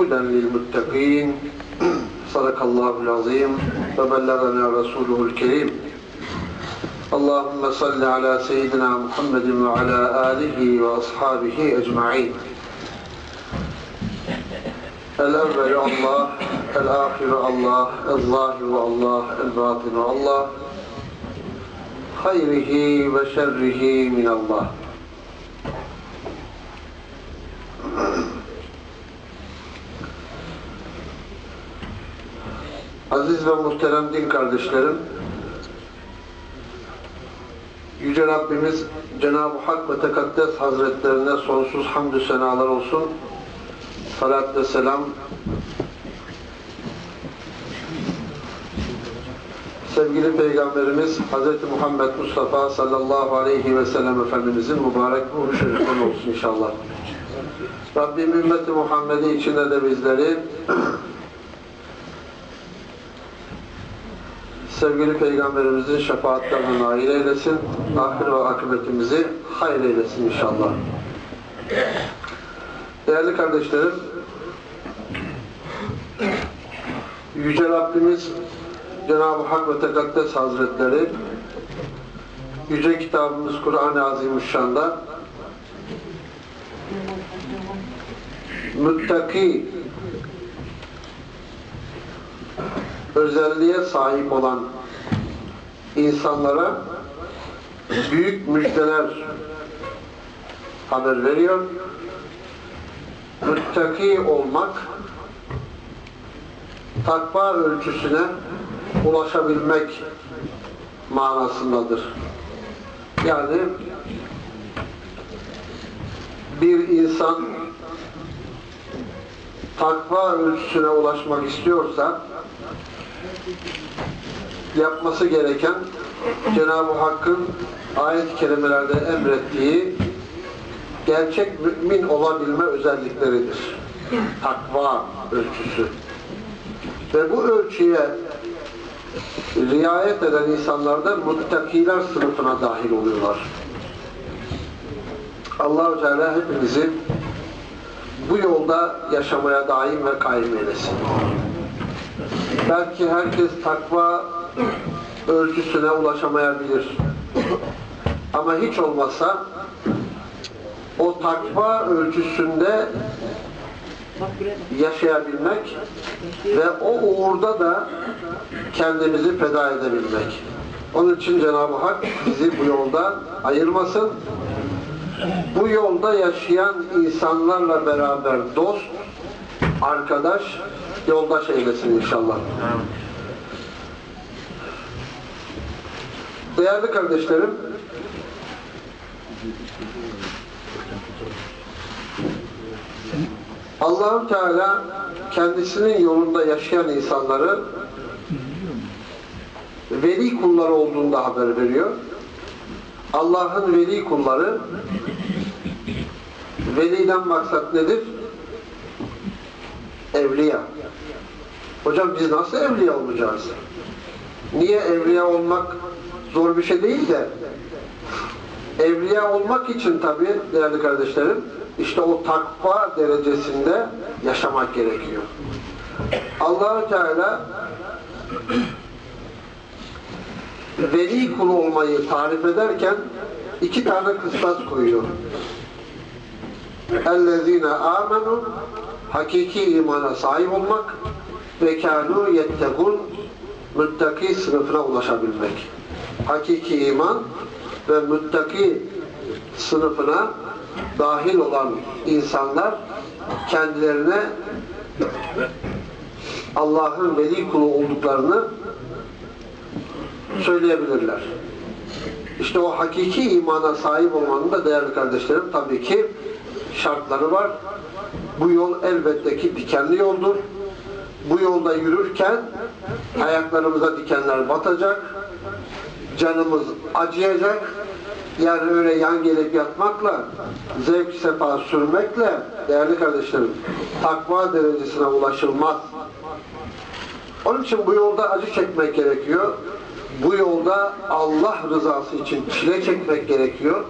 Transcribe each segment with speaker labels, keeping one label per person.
Speaker 1: هدى للمتقين. صدق الله العظيم. وبلغنا رسوله الكريم. اللهم صل على سيدنا محمد وعلى آله وأصحابه أجمعين. الأول الله الآخر الله الظاهر الله الباطن الله. خيره وشره من الله. Aziz ve muhterem din kardeşlerim, Yüce Rabbimiz Cenab-ı Hak ve Tekaddes Hazretlerine sonsuz hamdü senalar olsun. Salat ve selam sevgili Peygamberimiz Hz. Muhammed Mustafa sallallahu aleyhi ve sellem Efendimizin mübarek ruhu şeriften olsun inşallah. Rabbim ümmeti Muhammed'i içinde de bizleri sevgili Peygamberimizin şefaatlerine nail eylesin. Ahir ve akıbetimizi hayır eylesin inşallah. Değerli kardeşlerim, Yüce Rabbimiz Cenab-ı Hak ve Tekaddes Hazretleri Yüce kitabımız Kur'an-ı Azimüşşan'da müttaki özelliğe sahip olan insanlara büyük müjdeler haber veriyor. Müttaki olmak takva ölçüsüne ulaşabilmek manasındadır. Yani bir insan takva ölçüsüne ulaşmak istiyorsa yapması gereken Cenab-ı Hakk'ın ayet-i kerimelerde emrettiği gerçek mümin olabilme özellikleridir. Takva ölçüsü. Ve bu ölçüye riayet eden insanlar da muttakiler sınıfına dahil oluyorlar. Allah-u Teala hepimizi bu yolda yaşamaya daim ve kaim eylesin. Belki herkes takva ölçüsüne ulaşamayabilir. Ama hiç olmazsa o takva ölçüsünde yaşayabilmek ve o uğurda da kendimizi feda edebilmek. Onun için Cenab-ı Hak bizi bu yolda ayırmasın. Bu yolda yaşayan insanlarla beraber dost, arkadaş, yoldaş eylesin inşallah. Değerli kardeşlerim, Allahu Teala kendisinin yolunda yaşayan insanları veli kulları olduğunda haber veriyor. Allah'ın veli kulları veliden maksat nedir? Evliya. Hocam biz nasıl evliya olacağız? Niye evliya olmak zor bir şey değil de evliya olmak için tabi değerli kardeşlerim işte o takva derecesinde yaşamak gerekiyor. allah Teala veli kulu olmayı tarif ederken iki tane kıstas koyuyor. اَلَّذ۪ينَ آمَنُوا Hakiki imana sahip olmak ve kânû yettegûn müttaki sınıfına ulaşabilmek. Hakiki iman ve müttaki sınıfına dahil olan insanlar kendilerine Allah'ın veli kulu olduklarını söyleyebilirler. İşte o hakiki imana sahip olmanın da değerli kardeşlerim tabii ki şartları var. Bu yol elbette ki dikenli yoldur. Bu yolda yürürken ayaklarımıza dikenler batacak, canımız acıyacak. Yani öyle yan gelip yatmakla, zevk sefa sürmekle değerli kardeşlerim takva derecesine ulaşılmaz. Onun için bu yolda acı çekmek gerekiyor. Bu yolda Allah rızası için çile çekmek gerekiyor.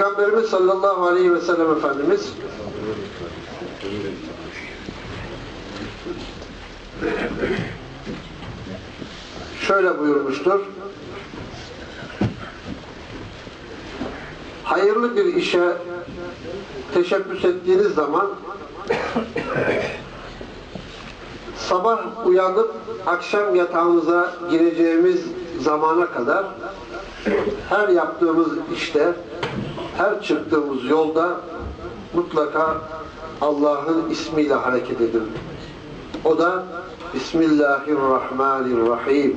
Speaker 1: Peygamberimiz sallallahu aleyhi ve sellem Efendimiz şöyle buyurmuştur. Hayırlı bir işe teşebbüs ettiğiniz zaman sabah uyanıp akşam yatağımıza gireceğimiz zamana kadar her yaptığımız işte, her çıktığımız yolda mutlaka Allah'ın ismiyle hareket edin. O da Bismillahirrahmanirrahim.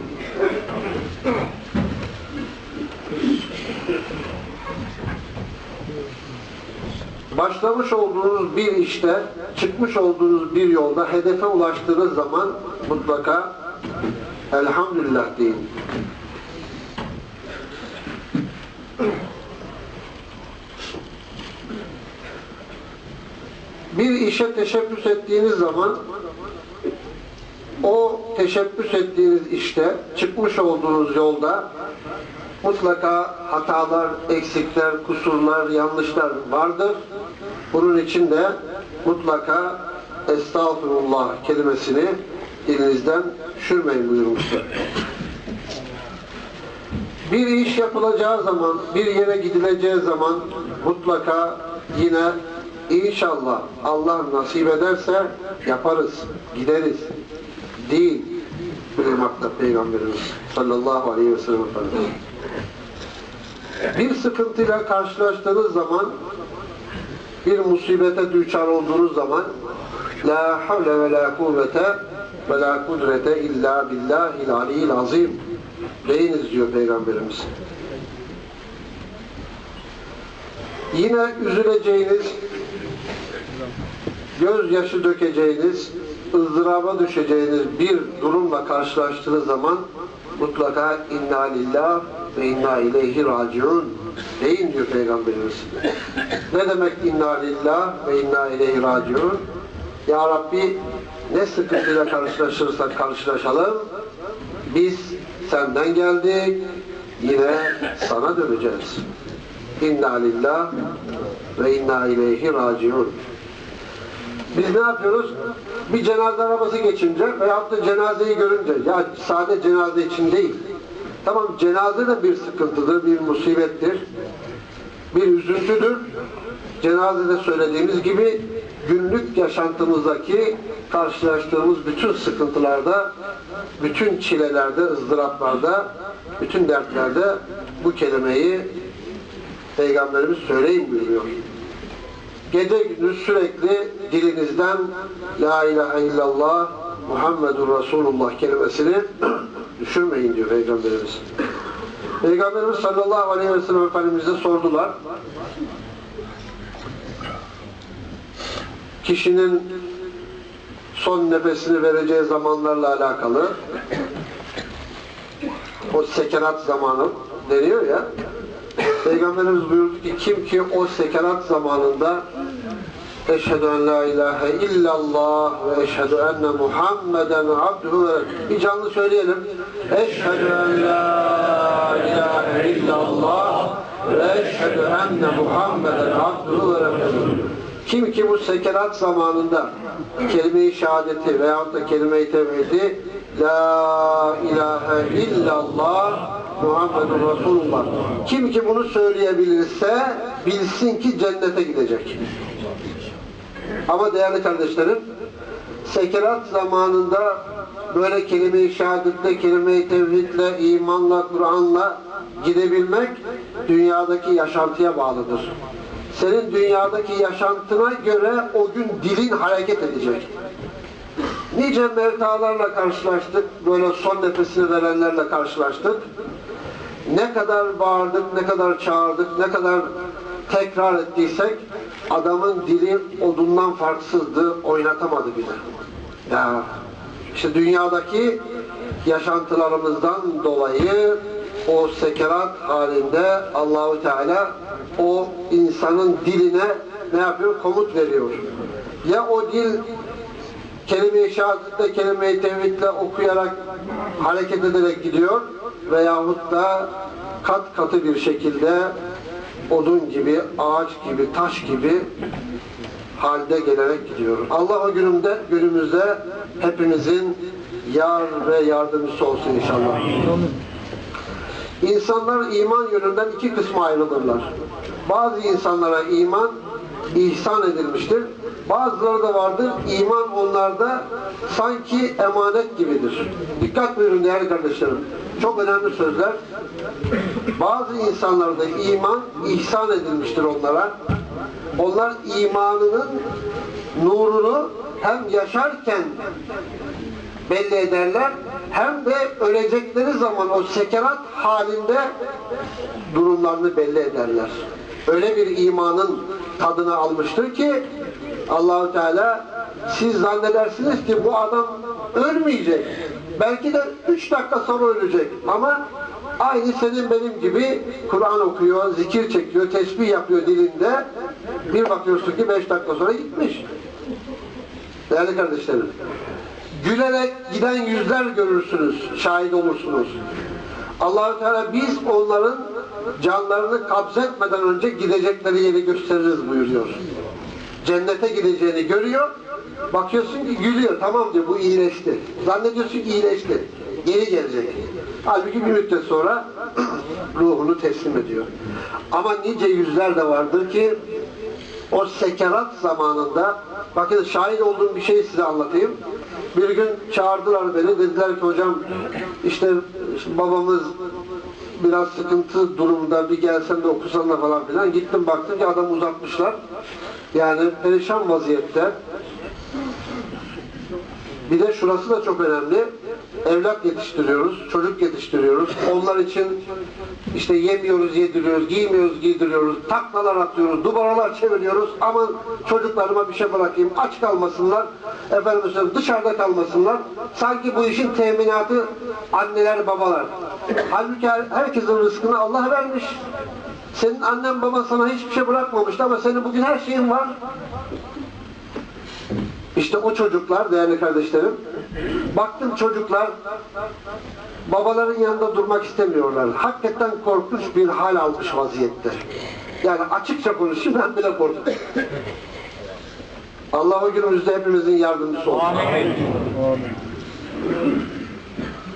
Speaker 1: Başlamış olduğunuz bir işte, çıkmış olduğunuz bir yolda hedefe ulaştığınız zaman mutlaka Elhamdülillah deyin. Bir işe teşebbüs ettiğiniz zaman o teşebbüs ettiğiniz işte, çıkmış olduğunuz yolda mutlaka hatalar, eksikler, kusurlar, yanlışlar vardır. Bunun için de mutlaka estağfurullah kelimesini dilinizden düşürmeyin buyurmuştur. Bir iş yapılacağı zaman, bir yere gidileceği zaman mutlaka yine inşallah Allah nasip ederse yaparız, gideriz. Değil buyurmakta Peygamberimiz sallallahu aleyhi ve sellem Efendimiz. Bir sıkıntıyla karşılaştığınız zaman bir musibete düçar olduğunuz zaman La havle ve la kuvvete ve la kudrete illa billahil aliyyil azim deyiniz diyor Peygamberimiz. Yine üzüleceğiniz, gözyaşı dökeceğiniz, ızdıraba düşeceğiniz bir durumla karşılaştığınız zaman mutlaka inna lillah ve inna ileyhi raciun deyin diyor Peygamberimiz. Ne demek inna lillah ve inna ileyhi raciun? Ya Rabbi ne sıkıntıyla karşılaşırsak karşılaşalım biz senden geldik yine sana döneceğiz. İnna lillah ve inna ileyhi raciun. Biz ne yapıyoruz? Bir cenaze arabası geçince veyahut da cenazeyi görünce ya sade cenaze için değil. Tamam cenaze de bir sıkıntıdır, bir musibettir, bir üzüntüdür. Cenazede söylediğimiz gibi günlük yaşantımızdaki karşılaştığımız bütün sıkıntılarda, bütün çilelerde, ızdıraplarda, bütün dertlerde bu kelimeyi Peygamberimiz söyleyin buyuruyor. Gece gündüz sürekli dilinizden La ilahe illallah Muhammedur Resulullah kelimesini düşürmeyin diyor Peygamberimiz. Peygamberimiz sallallahu aleyhi ve sellem Efendimiz'e sordular. Kişinin son nefesini vereceği zamanlarla alakalı o sekenat zamanı deniyor ya Peygamberimiz buyurdu ki kim ki o sekenat zamanında Eşhedü en la ilahe illallah ve eşhedü enne Muhammeden abduhu ve bir canlı söyleyelim. Eşhedü en la ilahe illallah ve eşhedü enne Muhammeden abduhu ve. Kim ki bu sekenat zamanında kelime-i şehadeti veyahut da kelime-i tevhidi La ilahe illallah Muhammedun Resulullah. Kim ki bunu söyleyebilirse bilsin ki cennete gidecek. Ama değerli kardeşlerim sekerat zamanında böyle kelime-i şehadetle, kelime-i tevhidle, imanla, Kur'an'la gidebilmek dünyadaki yaşantıya bağlıdır. Senin dünyadaki yaşantına göre o gün dilin hareket edecek. Nice mevtalarla karşılaştık, böyle son nefesini verenlerle karşılaştık. Ne kadar bağırdık, ne kadar çağırdık, ne kadar tekrar ettiysek adamın dili odundan farksızdı, oynatamadı bile. Ya işte dünyadaki yaşantılarımızdan dolayı o sekerat halinde Allahu Teala o insanın diline ne yapıyor? Komut veriyor. Ya o dil kelime-i şehadetle, kelime-i tevhidle okuyarak, hareket ederek gidiyor veyahut da kat katı bir şekilde odun gibi, ağaç gibi, taş gibi halde gelerek gidiyoruz. Allah o günümde, günümüzde hepimizin yar ve yardımcısı olsun inşallah. İnsanlar iman yönünden iki kısma ayrılırlar. Bazı insanlara iman ihsan edilmiştir. Bazıları da vardır, iman onlarda sanki emanet gibidir. Dikkat buyurun değerli kardeşlerim. Çok önemli sözler. Bazı insanlarda iman ihsan edilmiştir onlara. Onlar imanının nurunu hem yaşarken belli ederler hem de ölecekleri zaman o sekerat halinde durumlarını belli ederler. Öyle bir imanın tadını almıştır ki Allahu Teala siz zannedersiniz ki bu adam ölmeyecek. Belki de üç dakika sonra ölecek ama aynı senin benim gibi Kur'an okuyor, zikir çekiyor, tesbih yapıyor dilinde. Bir bakıyorsun ki beş dakika sonra gitmiş. Değerli kardeşlerim, gülerek giden yüzler görürsünüz, şahit olursunuz. Allahu Teala biz onların canlarını kabzetmeden önce gidecekleri yeri gösteririz buyuruyor. Cennete gideceğini görüyor, bakıyorsun ki gülüyor, tamam diyor bu iyileşti. Zannediyorsun ki iyileşti, geri gelecek. Halbuki bir müddet sonra ruhunu teslim ediyor. Ama nice yüzler de vardır ki o sekerat zamanında bakın şahit olduğum bir şeyi size anlatayım. Bir gün çağırdılar beni. Dediler ki hocam işte, babamız biraz sıkıntı durumda bir gelsen de okusan da falan filan. Gittim baktım ki adam uzatmışlar. Yani perişan vaziyette. Bir de şurası da çok önemli. Evlat yetiştiriyoruz, çocuk yetiştiriyoruz. Onlar için işte yemiyoruz, yediriyoruz, giymiyoruz, giydiriyoruz, taklalar atıyoruz, duvaralar çeviriyoruz. Ama çocuklarıma bir şey bırakayım, aç kalmasınlar, efendim dışarıda kalmasınlar. Sanki bu işin teminatı anneler, babalar. Halbuki her- herkesin rızkını Allah vermiş. Senin annen baban sana hiçbir şey bırakmamıştı ama senin bugün her şeyin var. İşte o çocuklar değerli kardeşlerim. Baktım çocuklar babaların yanında durmak istemiyorlar. Hakikaten korkunç bir hal almış vaziyette. Yani açıkça konuşayım ben bile korktum. Allah o günümüzde hepimizin yardımcısı olsun.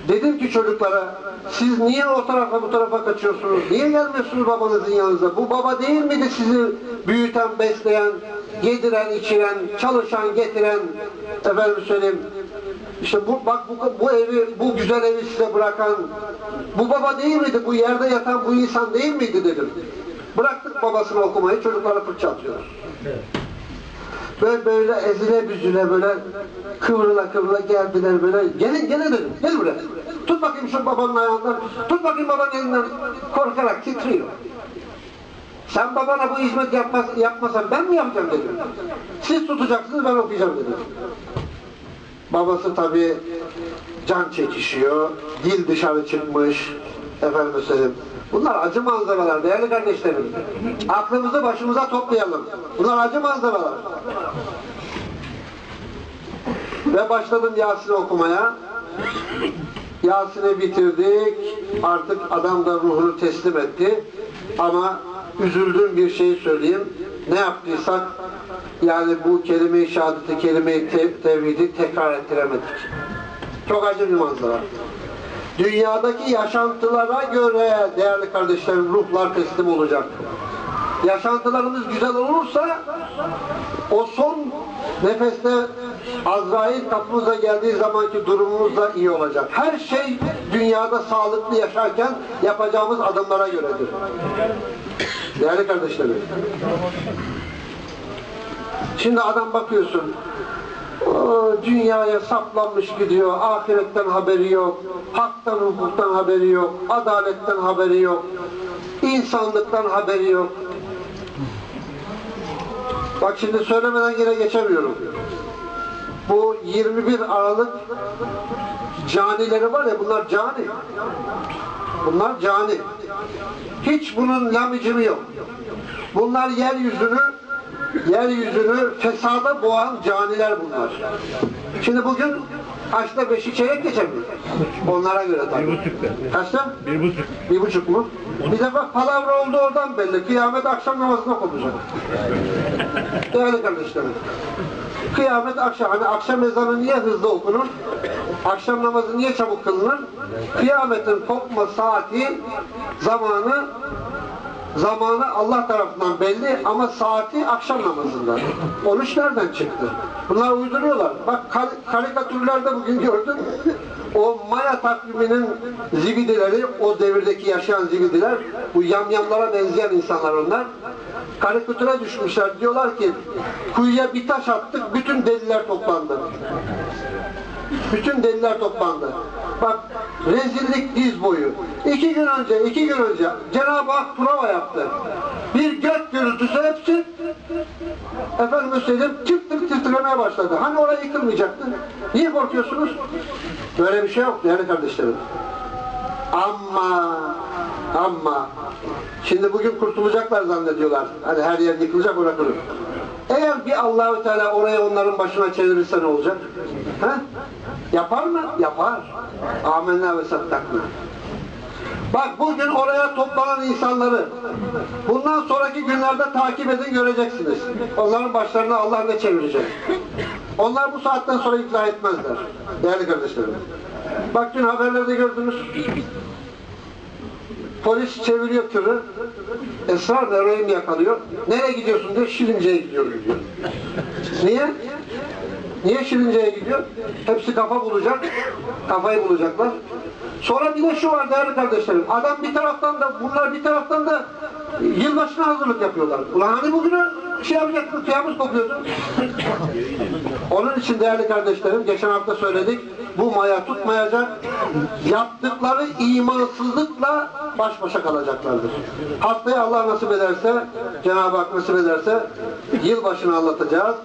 Speaker 1: Dedim ki çocuklara siz niye o tarafa bu tarafa kaçıyorsunuz? Niye gelmiyorsunuz babanızın yanınıza? Bu baba değil miydi sizi büyüten, besleyen, yediren, içiren, çalışan, getiren efendim söyleyeyim işte bu bak bu, bu evi, bu güzel evi size bırakan bu baba değil miydi? Bu yerde yatan bu insan değil miydi dedim. Bıraktık babasını okumayı, çocuklara fırça atıyoruz. Böyle böyle ezile büzüle böyle kıvrıla kıvrıla geldiler böyle. Gelin gelin dedim. Gel buraya. Tut bakayım şu babanın ayağından. Tut bakayım babanın elinden. Korkarak titriyor. Sen babana bu hizmet yapmaz, yapmasan ben mi yapacağım dedim. Siz tutacaksınız ben okuyacağım dedim. Babası tabi can çekişiyor. Dil dışarı çıkmış. Efendim söyleyeyim. Bunlar acı manzaralar değerli kardeşlerim. Aklımızı başımıza toplayalım. Bunlar acı manzaralar. Ve başladım Yasin'i okumaya. Yasin'i bitirdik. Artık adam da ruhunu teslim etti. Ama üzüldüğüm bir şey söyleyeyim. Ne yaptıysak yani bu kelime-i şehadeti, kelime-i te- tevhidi tekrar ettiremedik. Çok acı bir manzara. Dünyadaki yaşantılara göre değerli kardeşlerim ruhlar teslim olacak. Yaşantılarımız güzel olursa o son nefeste Azrail kapımıza geldiği zamanki durumumuz da iyi olacak. Her şey dünyada sağlıklı yaşarken yapacağımız adımlara göredir. Değerli kardeşlerim. Şimdi adam bakıyorsun dünyaya saplanmış gidiyor. Ahiretten haberi yok. Haktan hukuktan haberi yok. Adaletten haberi yok. insanlıktan haberi yok. Bak şimdi söylemeden yine geçemiyorum. Bu 21 Aralık canileri var ya bunlar cani. Bunlar cani. Hiç bunun lamicimi yok. Bunlar yeryüzünü yeryüzünü fesada boğan caniler bunlar. Şimdi bugün Kaçta beşi çeyrek geçe mi? Onlara göre tabii.
Speaker 2: Bir buçuk be.
Speaker 1: Kaçta?
Speaker 2: Bir buçuk.
Speaker 1: Bir buçuk mu? Bir defa palavra oldu oradan belli. Kıyamet akşam namazına kopacak. Değerli kardeşlerim. Kıyamet akşam. Hani akşam ezanı niye hızlı okunur? Akşam namazı niye çabuk kılınır? Kıyametin kopma saati, zamanı zamanı Allah tarafından belli ama saati akşam namazında. Oruç nereden çıktı? Bunlar uyduruyorlar. Bak kar- karikatürlerde bugün gördüm. O Maya takviminin zibidileri, o devirdeki yaşayan zibidiler, bu yamyamlara benzeyen insanlar onlar. Karikatüre düşmüşler. Diyorlar ki kuyuya bir taş attık, bütün deliler toplandı. Bütün deliller toplandı. Bak rezillik diz boyu. İki gün önce, iki gün önce Cenab-ı Hak prova yaptı. Bir gök gürültüsü hepsi efendim söyleyeyim tık titremeye başladı. Hani oraya yıkılmayacaktı? Niye korkuyorsunuz? Böyle bir şey yok değerli kardeşlerim. Ama ama şimdi bugün kurtulacaklar zannediyorlar. Hani her yer yıkılacak oraya kırılır. Eğer bir Allahü Teala orayı onların başına çevirirse ne olacak? He? Yapar mı? Yapar. Amenna ve sattakna. Bak bugün oraya toplanan insanları bundan sonraki günlerde takip edin göreceksiniz. Onların başlarına Allah ne çevirecek? Onlar bu saatten sonra ikna etmezler. Değerli kardeşlerim. Bak dün haberlerde gördünüz. Polis çeviriyor tırı. Esrar eroin yakalıyor. Nereye gidiyorsun diyor. Şirince'ye gidiyorum diyor. Niye? Niye Şirince'ye gidiyor? Hepsi kafa bulacak. Kafayı bulacaklar. Sonra bir de şu var değerli kardeşlerim. Adam bir taraftan da bunlar bir taraftan da yılbaşına hazırlık yapıyorlar. Ulan hani bugünü şey yapacaktı, kıyamet kopuyordu. Onun için değerli kardeşlerim, geçen hafta söyledik, bu maya tutmayacak, yaptıkları imansızlıkla baş başa kalacaklardır. Haftaya Allah nasip ederse, Cenab-ı Hak nasip ederse, yılbaşını anlatacağız.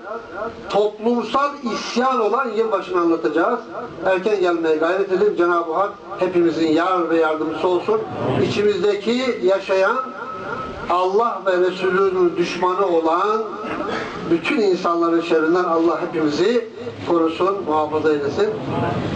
Speaker 1: Toplumsal isyan olan yılbaşını anlatacağız. Erken gelmeye gayret edin. Cenab-ı Hak hepimizin yar ve yardımcısı olsun. İçimizdeki yaşayan Allah ve Resulünün düşmanı olan bütün insanların şerrinden Allah hepimizi korusun, muhafaza eylesin.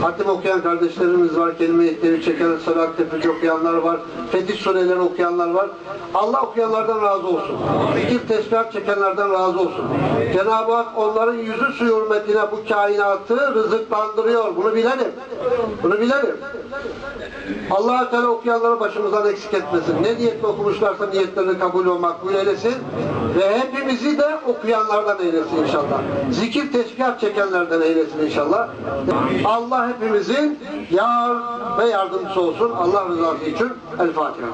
Speaker 1: Hatim okuyan kardeşlerimiz var, kelime-i çeken, salat tefeci okuyanlar var, fetih sureleri okuyanlar var. Allah okuyanlardan razı olsun. Zikir tesbihat çekenlerden razı olsun. Cenab-ı Hak onların yüzü suyu hürmetine bu kainatı rızıklandırıyor. Bunu bilelim. Bunu bilelim. Allah Teala okuyanları başımızdan eksik etmesin. Ne niyetle okumuşlarsa niyetlerini kabul ve makbul eylesin. Ve hepimizi de okuyanlardan eylesin inşallah. Zikir tesbihat çekenlerden eylesin inşallah. Allah hepimizin yar ve yardımcısı olsun. Allah rızası için. El Fatiha.